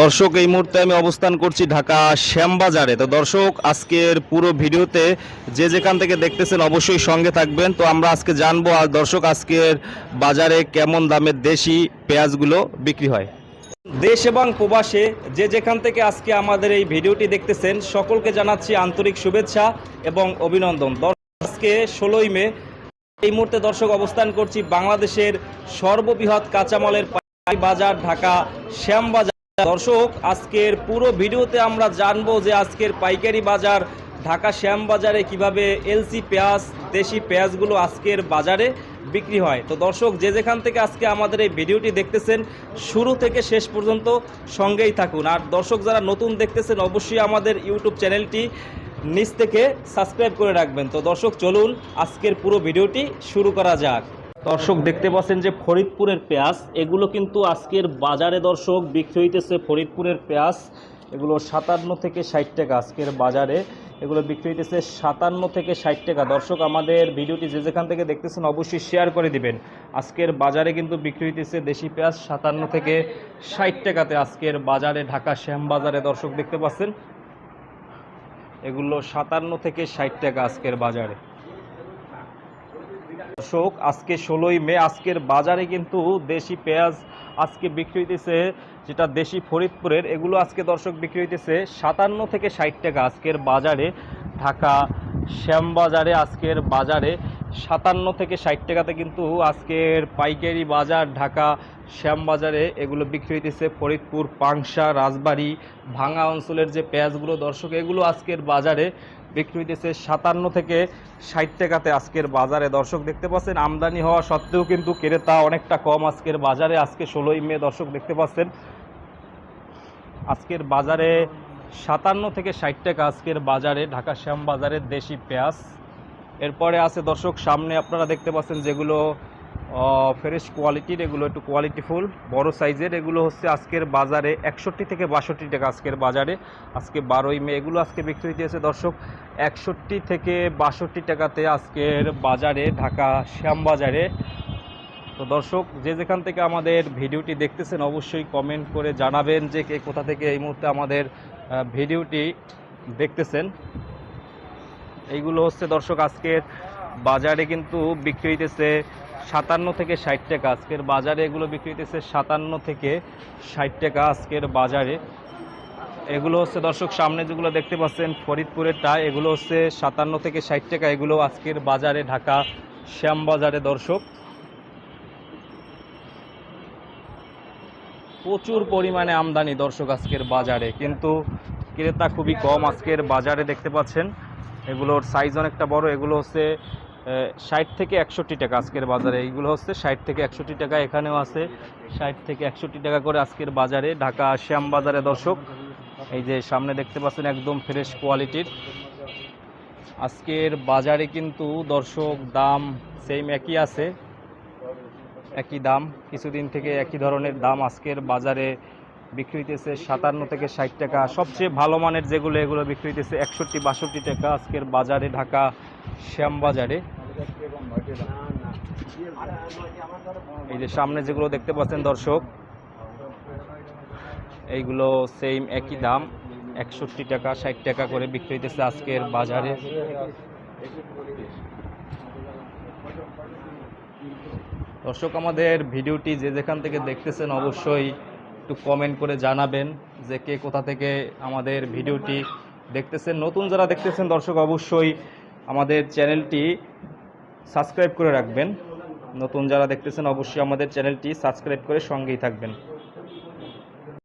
দর্শক, এই মুহূর্তে আমি অবস্থান করছি ঢাকা শ্যামবাজারে। তো দর্শক, আজকের পুরো ভিডিওতে যে যেখান থেকে দেখতেছেন অবশ্যই সঙ্গে থাকবেন। তো আমরা আজকে জানব, আর দর্শক, আজকের বাজারে কেমন দামের দেশি পেঁয়াজগুলো বিক্রি হয়? দেশ এবং প্রবাসে যে যেখান থেকে আজকে আমাদের এই ভিডিওটি দেখতেছেন, সকলকে জানাচ্ছি আন্তরিক শুভেচ্ছা এবং অভিনন্দন। আজকে ষোলোই মে, এই মুহূর্তে দর্শক অবস্থান করছি বাংলাদেশের সর্ববৃহৎ কাঁচামালের বাজার, ঢাকা শ্যামবাজার দর্শক, আজকের পুরো ভিডিওতে আমরা জানব যে আজকের পাইকারি বাজার, ঢাকা শ্যামবাজারে কীভাবে এলসি পেঁয়াজ, দেশি পেঁয়াজগুলো আজকের বাজারে বিক্রি হয়। তো দর্শক, যে যেখান থেকে আজকে আমাদের এই ভিডিওটি দেখতেছেন, শুরু থেকে শেষ পর্যন্ত সঙ্গেই থাকুন। আর দর্শক, যারা নতুন দেখতেছেন, অবশ্যই আমাদের ইউটিউব চ্যানেলটি নিচ থেকে সাবস্ক্রাইব করে রাখবেন। তো দর্শক, চলুন আজকের পুরো ভিডিওটি শুরু করা যাক। দর্শক দেখতে পাচ্ছেন যে ফরিদপুরের পেঁয়াজ, এগুলো কিন্তু আজকের বাজারে দর্শক বিক্রি হইতেছে ফরিদপুরের পেঁয়াজ। এগুলো সাতান্ন থেকে ষাট টাকা আজকের বাজারে। এগুলো বিক্রি হইতেছে সাতান্ন থেকে ষাট টাকা। দর্শক, আমাদের ভিডিওটি যে যেখান থেকে দেখতেছেন অবশ্যই শেয়ার করে দিবেন। আজকের বাজারে কিন্তু বিক্রি হইতেছে দেশি পেঁয়াজ সাতান্ন থেকে ষাট টাকাতে আজকের বাজারে ঢাকা শ্যাম বাজারে দর্শক দেখতে পাচ্ছেন। এগুলো সাতান্ন থেকে ষাট টাকা আজকের বাজারে। দর্শক, আজকে ষোলোই মে, আজকের বাজারে কিন্তু দেশি পেঁয়াজ আজকে বিক্রি হইতেছে, যেটা দেশি ফরিদপুরের, এগুলো আজকে দর্শক বিক্রি হইতেছে সাতান্ন থেকে ষাট টাকা আজকের বাজারে। ঢাকা শ্যামবাজারে আজকের বাজারে সাতান্ন থেকে ষাট টাকাতে কিন্তু আজকের পাইকারি বাজার ঢাকা শ্যামবাজারে এগুলো বিক্রি হইতেছে। ফরিদপুর, পাংশা, রাজবাড়ি ভাঙা অঞ্চলের যে পেঁয়াজগুলো দর্শক, এগুলো আজকের বাজারে বিক্রি হইতেছে সাতান্ন থেকে ষাট টাকাতে আজকের বাজারে। দর্শক দেখতে পাচ্ছেন, আমদানি হওয়া সত্ত্বেও কিন্তু ক্রেতা অনেকটা কম আজকের বাজারে। আজকে ষোলোই মে, দর্শক দেখতে পাচ্ছেন, আজকের বাজারে সাতান্ন থেকে ষাট টাকা আজকের বাজারে, ঢাকা শ্যাম বাজারের দেশি পেঁয়াজ। এরপরে আছে দর্শক, সামনে আপনারা দেখতে পাচ্ছেন যেগুলো ফ্রেশ কোয়ালিটির এগুলো একটু কোয়ালিটিফুল বড় সাইজের এগুলো হচ্ছে আজকের বাজারে একষট্টি থেকে বাষট্টি টাকা আজকের বাজারে। আজকে বারোই মে, এগুলো আজকে বিক্রি হইতেছে দর্শক একষট্টি থেকে বাষট্টি টাকাতে আজকের বাজারে, ঢাকা শ্যামবাজারে। তো দর্শক, যে যেখান থেকে আমাদের ভিডিওটি দেখতেছেন, অবশ্যই কমেন্ট করে জানাবেন যে কে কোথা থেকে এই মুহূর্তে আমাদের ভিডিওটি দেখতেছেন। এইগুলো হচ্ছে দর্শক আজকের বাজারে কিন্তু বিক্রি হইতেছে সাতান্ন থেকে ষাট টাকা আজকের বাজারে। এগুলো বিক্রি হইতেছে সাতান্ন থেকে ষাট টাকা আজকের বাজারে। এগুলো হচ্ছে দর্শক, সামনে যেগুলো দেখতে পাচ্ছেন, ফরিদপুরের ফরিদপুরেরটা এগুলো হচ্ছে সাতান্ন থেকে ষাট টাকা। এগুলো আজকের বাজারে ঢাকা শ্যামবাজারে দর্শক। প্রচুর পরিমাণে আমদানি দর্শক আজকের বাজারে, কিন্তু ক্রেতা খুবই কম আজকের বাজারে দেখতে পাচ্ছেন। এগুলোর সাইজ অনেকটা বড়। এগুলো হচ্ছে ষাট থেকে একষট্টি টাকা আজকের বাজারে। এইগুলো হচ্ছে ষাট থেকে একষট্টি টাকা, এখানেও আছে ষাট থেকে একষট্টি টাকা করে আজকের বাজারে ঢাকা শ্যাম বাজারে দর্শক। এই যে সামনে দেখতে পাচ্ছেন একদম ফ্রেশ কোয়ালিটির। আজকের বাজারে কিন্তু দর্শক দাম সেম একই আছে, একই দাম। কিছুদিন থেকে একই ধরনের দাম আজকের বাজারে বিক্রি হইতেছে সাতান্ন থেকে ষাট টাকা। সবচেয়ে ভালো মানের যেগুলো, এগুলো বিক্রি হইতেছে একষট্টি, বাষট্টি টাকা আজকের বাজারে ঢাকা শ্যামবাজারে এই যে সামনে যেগুলো দেখতে পাচ্ছেন দর্শক, এইগুলো সেম একই দাম, একষট্টি টাকা, ষাট টাকা করে বিক্রি হইতেছে আজকের বাজারে। দর্শক, আমাদের ভিডিওটি যে যেখান থেকে দেখতেছেন অবশ্যই একটু কমেন্ট করে জানাবেন যে কে কোথা থেকে আমাদের ভিডিওটি দেখতেছেন। নতুন যারা দেখতেছেন দর্শক, অবশ্যই আমাদের চ্যানেলটি সাবস্ক্রাইব করে রাখবেন। নতুন যারা দেখতেছেন অবশ্যই আমাদের চ্যানেলটি সাবস্ক্রাইব করে সঙ্গেই থাকবেন।